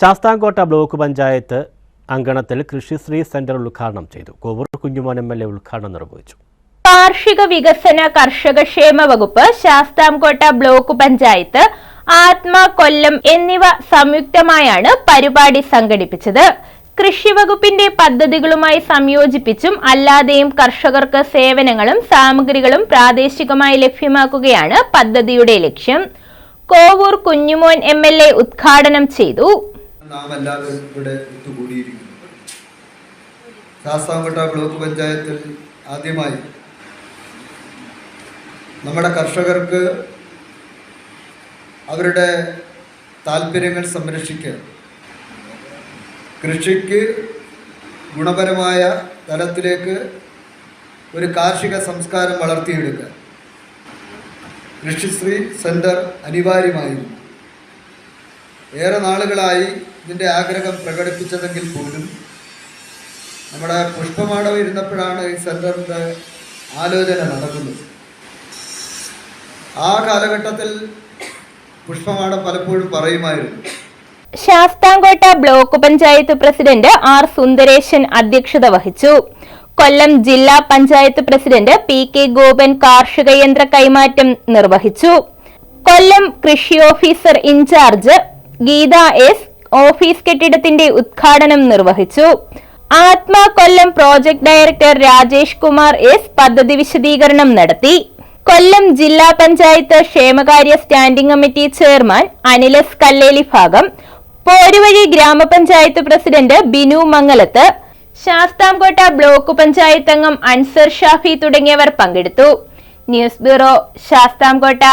Sasthamkotta block panchayat അങ്കണത്തിൽ Krishisree centre ഉദ്ഘാടനം ചെയ്തു. Kovoor Kunjumon M L A ഉദ്ഘാടനം നിർവഹിച്ചു. കാർഷിക വികസന കർഷകക്ഷേമ വകുപ്പ് ശാസ്താംകോട്ട ബ്ലോക്ക് പഞ്ചായത്ത് ആത്മ കൊല്ലം എന്നിവ സംയുക്തമായാണ് പരിപാടി സംഘടിപ്പിച്ചത്. കൃഷി വകുപ്പിന്റെ പദ്ധതികളുമായി സംയോജിപ്പിച്ചും അല്ലാതെയും കർഷകർക്ക് സേവനങ്ങളും സാമഗ്രികളും പ്രാദേശികമായി ലഭ്യമാക്കുകയാണ് പദ്ധതിയുടെ ലക്ഷ്യം. കോവൂർ കുഞ്ഞുമോൻ എം ഉദ്ഘാടനം ചെയ്തു. നാം എല്ലാവരും ഇവിടെ ഒത്തുകൂടിയിരിക്കുന്നു. ശാസ്താംകോട്ട ബ്ലോക്ക് പഞ്ചായത്തിൽ ആദ്യമായി നമ്മുടെ കർഷകർക്ക് അവരുടെ താല്പര്യങ്ങൾ സംരക്ഷിക്കുക. കൃഷിക്ക് ഗുണപരമായ തലത്തിലേക്ക് ഒരു കാർഷിക സംസ്കാരം വളർത്തിയെടുക്കുക. കൃഷിശ്രീ സെന്റർ അനിവാര്യമായിരുന്നു. ഏറെ നാളുകളായി ഇതിന്റെ ആഗ്രഹം പ്രകടിപ്പിച്ചതെങ്കിൽ പോലും നമ്മുടെ പുഷ്പമാടവ് ഇരുന്നപ്പോഴാണ് ഈ സെന്ററിന്റെ ആലോചന നടക്കുന്നത്. ആ കാലഘട്ടത്തിൽ പുഷ്പമാടം പലപ്പോഴും പറയുമായിരുന്നു. Sasthamcotta block panchayat president R Sundaresan അധ്യക്ഷത വഹിച്ചു. കൊല്ലം ജില്ലാ panchayat president P K Gopan കാർഷിക യന്ത്ര കൈമാറ്റം നിർവഹിച്ചു. കൊല്ലം കൃഷി officer incharge Geetha S office കെട്ടിടത്തിന്റെ ഉദ്ഘാടനം നിർവഹിച്ചു. Athma Kollam project director Rajesh Kumar S പദ്ധതി വിശദീകരണം നടത്തി. കൊല്ലം ജില്ലാ പഞ്ചായത്ത് ക്ഷേമകാര്യ standing committee chairman Anilas Kalleli ഭാഗം. പോരുവഴി ഗ്രാമപഞ്ചായത്ത് പ്രസിഡന്റ് ബിനു മംഗലത്ത്. ശാസ്താംകോട്ട ബ്ലോക്ക് പഞ്ചായത്ത് അംഗം അൻസർ ഷാഫി തുടങ്ങിയവർ പങ്കെടുത്തു. News bureau Sasthamcotta.